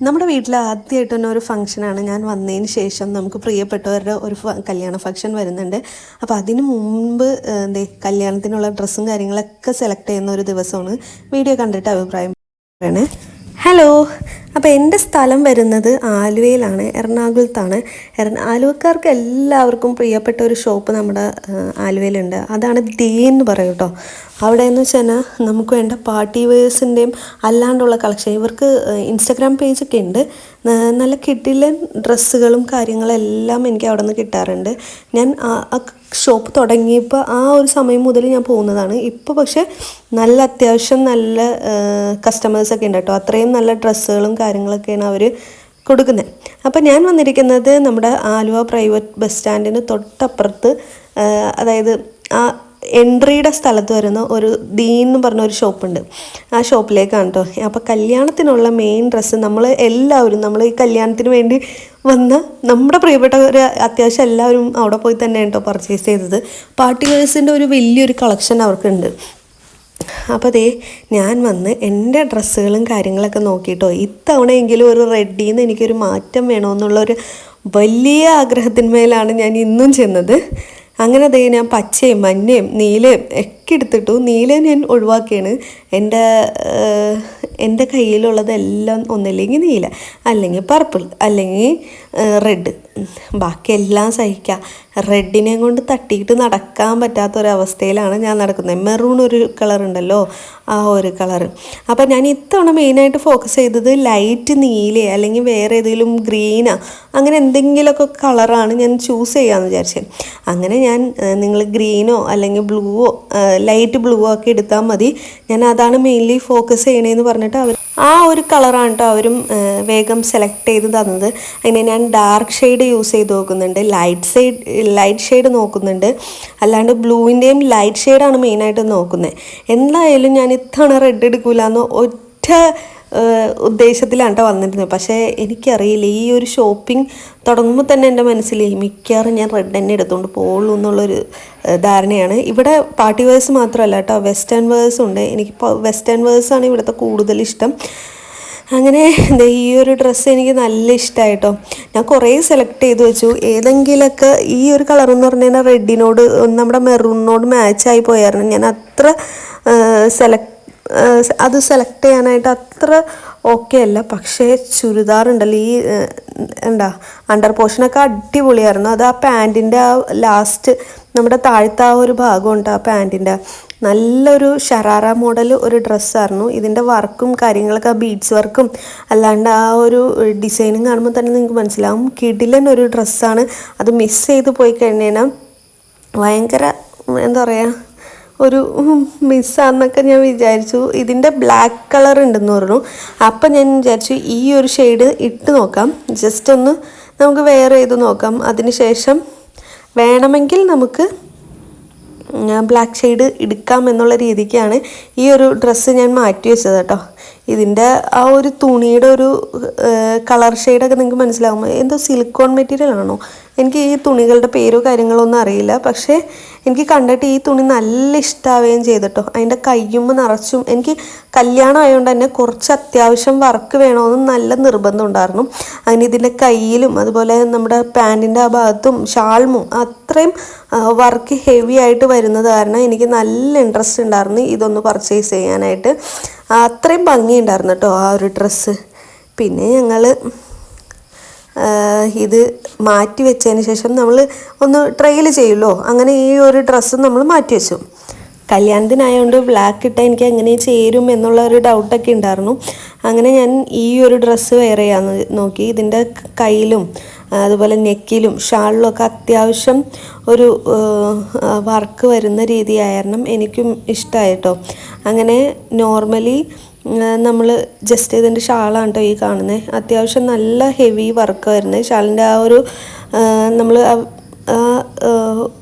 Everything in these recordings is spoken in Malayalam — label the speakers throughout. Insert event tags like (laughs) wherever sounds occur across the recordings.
Speaker 1: നമ്മുടെ വീട്ടിൽ ആദ്യമായിട്ട് തന്നെ ഒരു ഫംഗ്ഷനാണ് ഞാൻ വന്നതിന് ശേഷം നമുക്ക് പ്രിയപ്പെട്ടവരുടെ ഒരു കല്യാണ ഫംഗ്ഷൻ വരുന്നുണ്ട്. അപ്പോൾ അതിന് മുമ്പ് എന്തേ കല്യാണത്തിനുള്ള ഡ്രസ്സും കാര്യങ്ങളൊക്കെ സെലക്ട് ചെയ്യുന്ന ഒരു ദിവസമാണ്. വീഡിയോ കണ്ടിട്ട് അഭിപ്രായം പറയണേ. ഹലോ അപ്പോൾ എന്റെ സ്ഥലം വരുന്നത് ആലുവയിലാണ് എറണാകുളത്താണ്. എറ ആലുവക്കാർക്ക് എല്ലാവർക്കും പ്രിയപ്പെട്ട ഒരു ഷോപ്പ് നമ്മുടെ ആലുവയിലുണ്ട്. അതാണ് ദേ എന്ന് പറയും കേട്ടോ അവിടെ എന്ന് വെച്ചാൽ നമുക്ക് വേണ്ട പാർട്ടി വെയേഴ്സിന്റെയും അല്ലാണ്ടുള്ള കളക്ഷൻ. ഇവർക്ക് ഇൻസ്റ്റഗ്രാം പേജൊക്കെ ഉണ്ട്. നല്ല കിട്ടിലൻ ഡ്രസ്സുകളും കാര്യങ്ങളെല്ലാം എനിക്ക് അവിടെ നിന്ന് കിട്ടാറുണ്ട്. ഞാൻ ഷോപ്പ് തുടങ്ങിയപ്പോൾ ആ ഒരു സമയം മുതൽ ഞാൻ പോകുന്നതാണ്. ഇപ്പോൾ പക്ഷേ നല്ല അത്യാവശ്യം നല്ല കസ്റ്റമേഴ്സൊക്കെ ഉണ്ട് കേട്ടോ അത്രയും നല്ല ഡ്രസ്സുകളും കാര്യങ്ങളൊക്കെയാണ് അവർ കൊടുക്കുന്നത് അപ്പോൾ ഞാൻ വന്നിരിക്കുന്നത് നമ്മുടെ ആലുവ പ്രൈവറ്റ് ബസ് സ്റ്റാൻഡിന് തൊട്ടപ്പുറത്ത് അതായത് ആ എൻട്രിയുടെ സ്ഥലത്ത് വരുന്ന ഒരു ദീൻ എന്ന് പറഞ്ഞ ഒരു ഷോപ്പുണ്ട് ആ ഷോപ്പിലേക്കാണ് കേട്ടോ അപ്പോൾ കല്യാണത്തിനുള്ള മെയിൻ ഡ്രസ്സ് നമ്മൾ എല്ലാവരും നമ്മൾ ഈ കല്യാണത്തിന് വേണ്ടി വന്ന നമ്മുടെ പ്രിയപ്പെട്ട ഒരു അത്യാവശ്യം എല്ലാവരും അവിടെ പോയി തന്നെയാണ് കേട്ടോ പർച്ചേസ് ചെയ്തത്. പാർട്ടി വേഴ്സിന്റെ ഒരു വലിയൊരു കളക്ഷൻ അവർക്കുണ്ട് അപ്പോൾ ദേ ഞാൻ വന്ന് എന്റെ ഡ്രസ്സുകളും കാര്യങ്ങളൊക്കെ നോക്കിയിട്ടോ ഇത്തവണയെങ്കിലും ഒരു റെഡിയിൽ നിന്ന് എനിക്കൊരു മാറ്റം വേണമെന്നുള്ളൊരു വലിയ ആഗ്രഹത്തിന്മേലാണ് ഞാൻ ഇന്നും ചെന്നത്. അങ്ങനെ അതേ ഞാൻ പച്ചയും മഞ്ഞയും നീലയും ഒക്കെ എടുത്തിട്ടു നീല ഞാൻ ഒഴിവാക്കിയാണ്. എന്റെ എന്റെ കയ്യിലുള്ളതെല്ലാം ഒന്നില്ലെങ്കിൽ നീല അല്ലെങ്കിൽ പർപ്പിൾ അല്ലെങ്കിൽ റെഡ്. ബാക്കിയെല്ലാം സഹിക്കാം. റെഡിനെ കൊണ്ട് തട്ടിയിട്ട് നടക്കാൻ പറ്റാത്തൊരവസ്ഥയിലാണ് ഞാൻ നടക്കുന്നത്. മെറൂൺ ഒരു കളർ ഉണ്ടല്ലോ ആ ഒരു കളർ അപ്പം ഞാൻ ഇത്തവണ മെയിനായിട്ട് ഫോക്കസ് ചെയ്തത് ലൈറ്റ് നീല അല്ലെങ്കിൽ വേറെ ഏതെങ്കിലും ഗ്രീനാ അങ്ങനെ എന്തെങ്കിലുമൊക്കെ കളറാണ് ഞാൻ ചൂസ് ചെയ്യാമെന്ന് വിചാരിച്ചത്. അങ്ങനെ ഞാൻ നിങ്ങൾ ഗ്രീനോ അല്ലെങ്കിൽ ബ്ലൂവോ ലൈറ്റ് ബ്ലൂവോ ഒക്കെ എടുത്താൽ മതി. ഞാൻ അതാണ് മെയിൻലി ഫോക്കസ് ചെയ്യണേന്ന് പറഞ്ഞിട്ട് അവർ ആ ഒരു കളറാണ് കേട്ടോ അവരും വേഗം സെലക്ട് ചെയ്ത് തന്നത്. അതിനെ ഞാൻ ഡാർക്ക് ഷെയ്ഡ് യൂസ് ചെയ്ത് നോക്കുന്നുണ്ട്. ലൈറ്റ് സൈഡ് ലൈറ്റ് ഷെയ്ഡ് നോക്കുന്നുണ്ട്. അല്ലാണ്ട് ബ്ലൂവിന്റെയും ലൈറ്റ് ഷെയ്ഡാണ് മെയിനായിട്ട് നോക്കുന്നത്. എന്തായാലും ഞാൻ ഇത്തവണ റെഡ് എടുക്കൂലെന്ന് ഒറ്റ ഏഹ് ഉദ്ദേശത്തിലാണ് കേട്ടോ വന്നിരുന്നത്. പക്ഷേ എനിക്കറിയില്ല. ഈ ഒരു ഷോപ്പിംഗ് തുടങ്ങുമ്പോൾ തന്നെ എന്റെ മനസ്സിൽ മിക്കവാറും ഞാൻ റെഡ് തന്നെ എടുത്തുകൊണ്ട് പോകുള്ളൂ എന്നുള്ളൊരു ധാരണയാണ്. ഇവിടെ പാർട്ടി വേഴ്സ് മാത്രമല്ല കേട്ടോ വെസ്റ്റേൺ വേഴ്സും ഉണ്ട്. എനിക്കിപ്പോൾ വെസ്റ്റേൺ വേഴ്സാണ് ഇവിടുത്തെ കൂടുതൽ ഇഷ്ടം. അങ്ങനെ ഈ ഒരു ഡ്രസ്സ് എനിക്ക് നല്ല ഇഷ്ടമായിട്ടോ ഞാൻ കുറേ സെലക്ട് ചെയ്ത് വെച്ചു. ഏതെങ്കിലുമൊക്കെ ഈ ഒരു കളർ എന്ന് പറഞ്ഞു കഴിഞ്ഞാൽ റെഡിനോട് നമ്മുടെ മെറൂണിനോട് മാച്ചായി പോയായിരുന്നു. ഞാൻ അത്ര സെലക്ട് അത് സെലക്ട് ചെയ്യാനായിട്ട് അത്ര ഓക്കെ അല്ല. പക്ഷേ ചുരിദാർ ഉണ്ടല്ലോ ഈ എന്താ അണ്ടർ പോർഷനൊക്കെ അടിപൊളിയായിരുന്നു. അത് ആ പാന്റിന്റെ ആ ലാസ്റ്റ് നമ്മുടെ താഴത്തെ ആ ഒരു ഭാഗമുണ്ട് ആ പാന്റിന്റെ നല്ലൊരു ഷറാറ മോഡൽ ഒരു ഡ്രസ്സായിരുന്നു. ഇതിന്റെ വർക്കും കാര്യങ്ങളൊക്കെ ബീഡ്സ് വർക്കും അല്ലാണ്ട് ആ ഒരു ഡിസൈനും കാണുമ്പോൾ തന്നെ നിങ്ങൾക്ക് മനസ്സിലാവും. കിടിലൻ ഒരു ഡ്രസ്സാണ്. അത് മിസ് ചെയ്ത് പോയി കഴിഞ്ഞാൽ ഭയങ്കര എന്താ പറയുക ഒരു മിസ്സാന്നൊക്കെ ഞാൻ വിചാരിച്ചു. ഇതിന്റെ ബ്ലാക്ക് കളർ ഉണ്ടെന്ന് പറഞ്ഞു. അപ്പം ഞാൻ വിചാരിച്ചു ഈ ഒരു ഷെയ്ഡ് ഇട്ട് നോക്കാം. ജസ്റ്റ് ഒന്ന് നമുക്ക് വേറെ ചെയ്ത് നോക്കാം. അതിനുശേഷം വേണമെങ്കിൽ നമുക്ക് ബ്ലാക്ക് ഷെയ്ഡ് എടുക്കാം എന്നുള്ള രീതിക്കാണ് ഈ ഒരു ഡ്രസ്സ് ഞാൻ മാറ്റി വെച്ചത് കേട്ടോ. ഇതിന്റെ ആ ഒരു തുണിയുടെ ഒരു കളർ ഷെയ്ഡൊക്കെ നിങ്ങൾക്ക് മനസ്സിലാകും എന്തോ സിലിക്കോൺ മെറ്റീരിയൽ ആണോ? എനിക്ക് ഈ തുണികളുടെ പേരോ കാര്യങ്ങളോ ഒന്നും അറിയില്ല. പക്ഷേ എനിക്ക് കണ്ടിട്ട് ഈ തുണി നല്ല ഇഷ്ടാവുകയും ചെയ്തിട്ടോ. അതിന്റെ കയ്യും നിറച്ചും എനിക്ക് കല്യാണം ആയതുകൊണ്ട് തന്നെ കുറച്ച് അത്യാവശ്യം വർക്ക് വേണമെന്ന് നല്ല നിർബന്ധം ഉണ്ടായിരുന്നു. അങ്ങനെ ഇതിന്റെ കയ്യിലും അതുപോലെ നമ്മുടെ പാന്റിന്റെ ആ ഭാഗത്തും ഷാൾമും അത്രയും വർക്ക് ഹെവി ആയിട്ട് വരുന്നത് കാരണം എനിക്ക് നല്ല ഇൻട്രസ്റ്റ് ഉണ്ടായിരുന്നു ഇതൊന്ന് പർച്ചേസ് ചെയ്യാനായിട്ട്. അത്രയും ഭംഗിയുണ്ടായിരുന്നു കേട്ടോ ആ ഒരു ഡ്രസ്സ് പിന്നെ ഞങ്ങൾ ഇത് മാറ്റി വെച്ചതിന് ശേഷം നമ്മൾ ഒന്ന് ട്രയൽ ചെയ്യുമല്ലോ. അങ്ങനെ ഈ ഒരു ഡ്രസ്സ് നമ്മൾ മാറ്റി വെച്ചു. കല്യാണത്തിനായതുകൊണ്ട് ബ്ലാക്ക് ഇട്ടാൽ എനിക്ക് എങ്ങനെ ചേരും എന്നുള്ള ഒരു ഡൗട്ടൊക്കെ ഉണ്ടായിരുന്നു. അങ്ങനെ ഞാൻ ഈ ഒരു ഡ്രസ്സ് വെയർ ചെയ്യാൻ നോക്കി. ഇതിന്റെ കയ്യിലും അതുപോലെ നെക്കിലും ഷാളിലും ഒക്കെ അത്യാവശ്യം ഒരു വർക്ക് വരുന്ന രീതിയായിരുന്നു എനിക്കും ഇഷ്ടമായിട്ടോ അങ്ങനെ നോർമലി നമ്മൾ ജസ്റ്റ് ഇതിന്റെ ഷാളാണ് കേട്ടോ ഈ കാണുന്നത് അത്യാവശ്യം നല്ല ഹെവി വർക്ക് വരുന്നത് ഷാളിന്റെ ആ ഒരു നമ്മൾ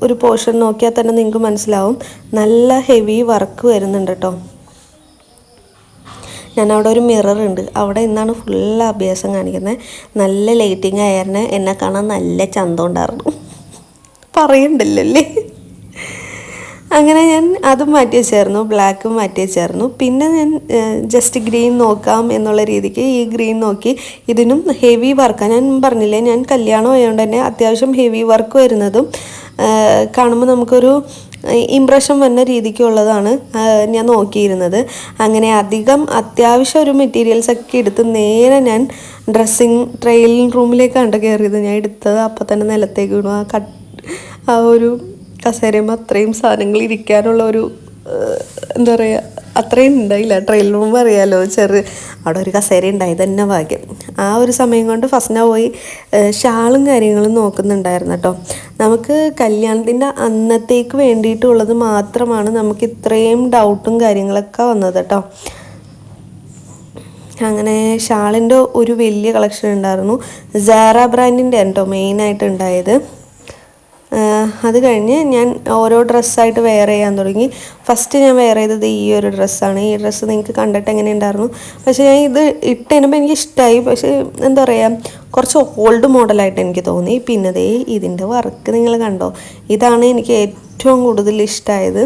Speaker 1: ഒരു പോർഷൻ നോക്കിയാൽ തന്നെ നിങ്ങൾക്ക് മനസ്സിലാവും. നല്ല ഹെവി വർക്ക് വരുന്നുണ്ട് കേട്ടോ ഞാൻ അവിടെ ഒരു മിറർ ഉണ്ട്. അവിടെ ഇന്നാണ് ഫുൾ അഭ്യാസം കാണിക്കുന്നത് നല്ല ലൈറ്റിംഗ് ആയിരുന്നു. എന്നെ കാണാൻ നല്ല ചന്തം ഉണ്ടായിരുന്നു. (laughs) പറയണ്ടല്ലോ അല്ലേ അങ്ങനെ ഞാൻ അതും മാറ്റി വെച്ചായിരുന്നു ബ്ലാക്കും മാറ്റി വെച്ചായിരുന്നു. പിന്നെ ഞാൻ ജസ്റ്റ് ഗ്രീൻ നോക്കാം എന്നുള്ള രീതിക്ക് ഈ ഗ്രീൻ നോക്കി. ഇതിനും ഹെവി വർക്കാണ് ഞാൻ പറഞ്ഞില്ലേ ഞാൻ കല്യാണം ആയതുകൊണ്ട് തന്നെ അത്യാവശ്യം ഹെവി വർക്ക് വരുന്നതും കാണുമ്പോൾ നമുക്കൊരു ഇംപ്രഷൻ വന്ന രീതിക്കുള്ളതാണ് ഞാൻ നോക്കിയിരുന്നത്. അങ്ങനെ അധികം അത്യാവശ്യം ഒരു മെറ്റീരിയൽസ് ഒക്കെ എടുത്ത് നേരെ ഞാൻ ഡ്രസ്സിങ് ട്രെയിലിംഗ് റൂമിലേക്കാണ് കയറിയത് ഞാൻ എടുത്തത് അപ്പം തന്നെ നിലത്തേക്ക് വീണു ആ കട്ട് ആ ഒരു കസേരയും അത്രയും സാധനങ്ങൾ ഇരിക്കാനുള്ള ഒരു എന്താ പറയുക അത്രയും ഉണ്ടായില്ല. ട്രെയിൽ റൂം അറിയാലോ ചെറിയ അവിടെ ഒരു കസേര ഉണ്ടായി തന്നെ ഭാഗ്യം. ആ ഒരു സമയം കൊണ്ട് ഫസ്റ്റിനാ പോയി ഷാളും കാര്യങ്ങളും നോക്കുന്നുണ്ടായിരുന്നു കേട്ടോ. നമുക്ക് കല്യാണത്തിന്റെ അന്നത്തേക്ക് വേണ്ടിയിട്ടുള്ളത് മാത്രമാണ് നമുക്ക് ഇത്രയും ഡൗട്ടും കാര്യങ്ങളൊക്കെ വന്നത് കേട്ടോ. അങ്ങനെ ഷാളിന്റെ ഒരു വലിയ കളക്ഷൻ ഉണ്ടായിരുന്നു. സാറ ബ്രാൻഡിന്റെ കേട്ടോ മെയിനായിട്ട് ഉണ്ടായത്. അത് കഴിഞ്ഞ് ഞാൻ ഓരോ ഡ്രസ്സായിട്ട് വെയർ ചെയ്യാൻ തുടങ്ങി. ഫസ്റ്റ് ഞാൻ വെയർ ചെയ്തത് ഈ ഒരു ഡ്രസ്സാണ്. ഈ ഡ്രസ്സ് നിങ്ങൾക്ക് കണ്ടിട്ട് എങ്ങനെ ഉണ്ടായിരുന്നു പക്ഷേ ഞാൻ ഇത് ഇട്ട് കഴിഞ്ഞപ്പോൾ എനിക്ക് ഇഷ്ടമായി പക്ഷേ എന്താ പറയുക കുറച്ച് ഓൾഡ് മോഡലായിട്ട് എനിക്ക് തോന്നി. പിന്നെ ദേ ഇതിന്റെ വർക്ക് നിങ്ങൾ കണ്ടോ? ഇതാണ് എനിക്ക് ഏറ്റവും കൂടുതൽ ഇഷ്ടമായത്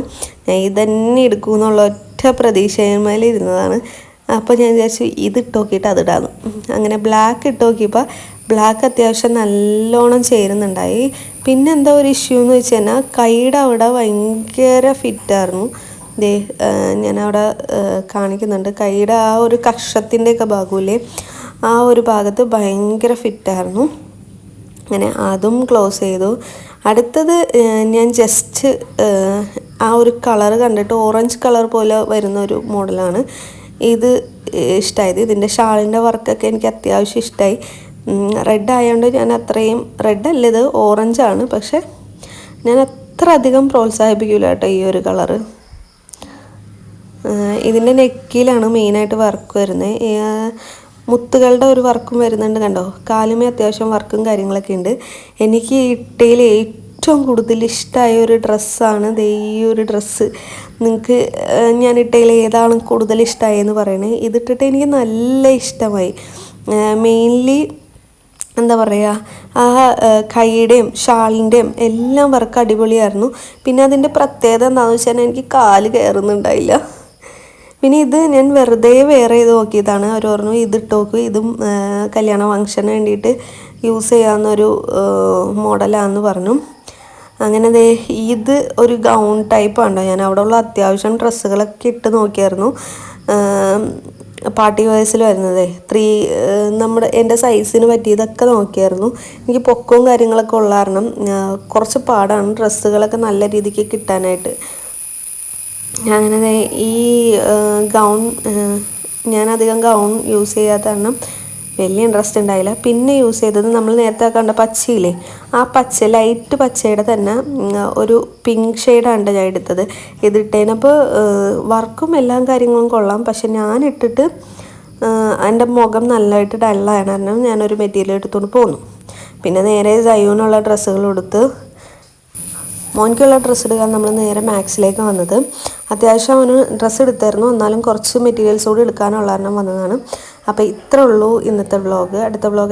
Speaker 1: ഞാൻ ഇതന്നെ എടുക്കും എന്നുള്ള ഒറ്റ പ്രതീക്ഷയിൽ ഇരുന്നതാണ്. അപ്പോൾ ഞാൻ വിചാരിച്ചു ഇത് ഇട്ട് നോക്കിയിട്ട് അതിടാന്ന് അങ്ങനെ ബ്ലാക്ക് ഇട്ട് നോക്കിയപ്പോൾ ബ്ലാക്ക് അത്യാവശ്യം നല്ലോണം ചേരുന്നുണ്ടായി. പിന്നെ എന്താ ഒരു ഇഷ്യൂ എന്ന് വെച്ച് കഴിഞ്ഞാൽ കൈയുടെ അവിടെ ഭയങ്കര ഫിറ്റായിരുന്നു ഞാനവിടെ കാണിക്കുന്നുണ്ട്. കൈയുടെ ആ ഒരു കക്ഷത്തിന്റെയൊക്കെ ഭാഗമില്ലേ ആ ഒരു ഭാഗത്ത് ഭയങ്കര ഫിറ്റായിരുന്നു അങ്ങനെ അതും ക്ലോസ് ചെയ്തു. അടുത്തത് ഞാൻ ജസ്റ്റ് ആ ഒരു കളർ കണ്ടിട്ട് ഓറഞ്ച് കളർ പോലെ വരുന്ന ഒരു മോഡലാണ് ഇത് ഇഷ്ടമായത് ഇതിന്റെ ഷാളിന്റെ വർക്കൊക്കെ എനിക്ക് അത്യാവശ്യം ഇഷ്ടമായി റെഡ് ആയതുകൊണ്ട് ഞാൻ അത്രയും റെഡ് അല്ല ഇത് ഓറഞ്ച് ആണ്. പക്ഷെ ഞാൻ അത്ര അധികം പ്രോത്സാഹിപ്പിക്കില്ല കേട്ടോ ഈ ഒരു കളറ് ഇതിന്റെ നെക്കിലാണ് മെയിനായിട്ട് വർക്ക് വരുന്നത് മുത്തുകളുടെ ഒരു വർക്കും വരുന്നുണ്ട് കണ്ടോ? കാലുമേ അത്യാവശ്യം വർക്കും കാര്യങ്ങളൊക്കെ ഉണ്ട്. എനിക്ക് ഇട്ടയിൽ ഏറ്റവും കൂടുതൽ ഇഷ്ടമായ ഒരു ഡ്രസ്സാണ് ഈ ഒരു ഡ്രസ്സ് നിങ്ങൾക്ക് ഞാൻ ഇട്ടയിൽ ഏതാണ് കൂടുതൽ ഇഷ്ടമായെന്ന് പറയണേ? ഇതിട്ടിട്ട് എനിക്ക് നല്ല ഇഷ്ടമായി. മെയിൻലി എന്താ പറയുക ആ കൈയുടെയും ഷാളിന്റെയും എല്ലാം വർക്ക് അടിപൊളിയായിരുന്നു. പിന്നെ അതിന്റെ പ്രത്യേകത എന്താണെന്ന് വെച്ചാൽ എനിക്ക് കാൽ കയറുന്നുണ്ടായില്ല പിന്നെ ഇത് ഞാൻ വെറുതെ വെയർ ചെയ്ത് നോക്കിയതാണ്. അവർ പറഞ്ഞു ഇത് ഇട്ട് നോക്കൂ. ഇതും കല്യാണ ഫംഗ്ഷന് വേണ്ടിയിട്ട് യൂസ് ചെയ്യാവുന്നൊരു മോഡലാണെന്ന് പറഞ്ഞു. അങ്ങനെ ദേ ഇത് ഒരു ഗൗൺ ടൈപ്പ് ആണോ ഞാൻ അവിടെ ഉള്ള അത്യാവശ്യം ഡ്രസ്സുകളൊക്കെ ഇട്ട് നോക്കിയായിരുന്നു. പാർട്ടി വയസ്സിൽ വരുന്നതേ. ത്രീ നമ്മുടെ എന്റെ സൈസിന് പറ്റിയതൊക്കെ നോക്കിയായിരുന്നു. എനിക്ക് പൊക്കവും കാര്യങ്ങളൊക്കെ ഉള്ള കാരണം കുറച്ച് പാടാണ്. ഡ്രസ്സുകളൊക്കെ നല്ല രീതിക്ക് കിട്ടാനായിട്ട്. അങ്ങനെ ഈ ഗൗൺ ഞാൻ അധികം ഗൗൺ യൂസ് ചെയ്യാത്ത കാരണം വലിയ ഇൻട്രസ്റ്റ് ഉണ്ടായില്ല. പിന്നെ യൂസ് ചെയ്തത് നമ്മൾ നേരത്തെ കണ്ട പച്ചയില്ലേ? ആ പച്ച ലൈറ്റ് പച്ചയുടെ തന്നെ ഒരു പിങ്ക് ഷെയ്ഡാണ് ഞാൻ എടുത്തത്. ഇതിട്ടതിനപ്പോൾ വർക്കും എല്ലാ കാര്യങ്ങളും കൊള്ളാം. പക്ഷെ ഞാൻ ഇട്ടിട്ട് എന്റെ മുഖം നല്ലതായിട്ട് ഡള്ളാണ് കാരണം ഞാനൊരു മെറ്റീരിയൽ എടുത്തുകൊണ്ട് പോന്നു. പിന്നെ നേരെ സയൂനുള്ള ഡ്രസ്സുകൾ എടുത്ത് മോനിക്കുള്ള ഡ്രസ്സ് എടുക്കാൻ നമ്മൾ നേരെ മാക്സിലേക്ക് വന്നത്. അത്യാവശ്യം അവന് ഡ്രസ്സ് എടുത്തായിരുന്നു. എന്നാലും കുറച്ച് മെറ്റീരിയൽസ് കൂടി എടുക്കാനുള്ള കാരണം വന്നതാണ്. അപ്പോൾ ഇത്രേ ഉള്ളൂ ഇന്നത്തെ വ്ളോഗ് അടുത്ത വ്ളോഗ്